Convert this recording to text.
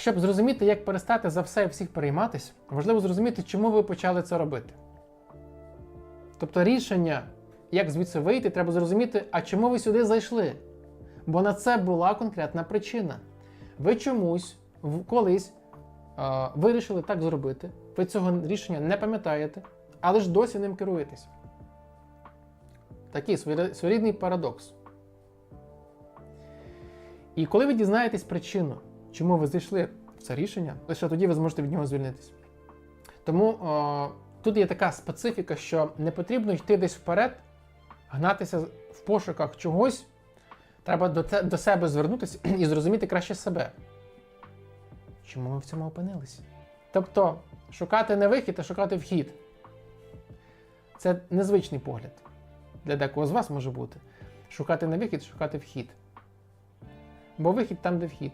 щоб зрозуміти, як перестати за все і всіх перейматися, важливо зрозуміти, чому ви почали це робити. Тобто рішення, як звідси вийти, треба зрозуміти, а чому ви сюди зайшли. Бо на це була конкретна причина. Ви чомусь колись е, вирішили так зробити, ви цього рішення не пам'ятаєте, але ж досі ним керуєтесь. Такий своєрі- своєрідний парадокс. І коли ви дізнаєтесь причину, чому ви зайшли в це рішення, лише тоді ви зможете від нього звільнитися. Тому о, тут є така специфіка, що не потрібно йти десь вперед, гнатися в пошуках чогось. Треба до, те- до себе звернутися і зрозуміти краще себе. Чому ми в цьому опинилися? Тобто, шукати не вихід, а шукати вхід. Це незвичний погляд. Для декого з вас може бути. Шукати не вихід, шукати вхід. Бо вихід там, де вхід.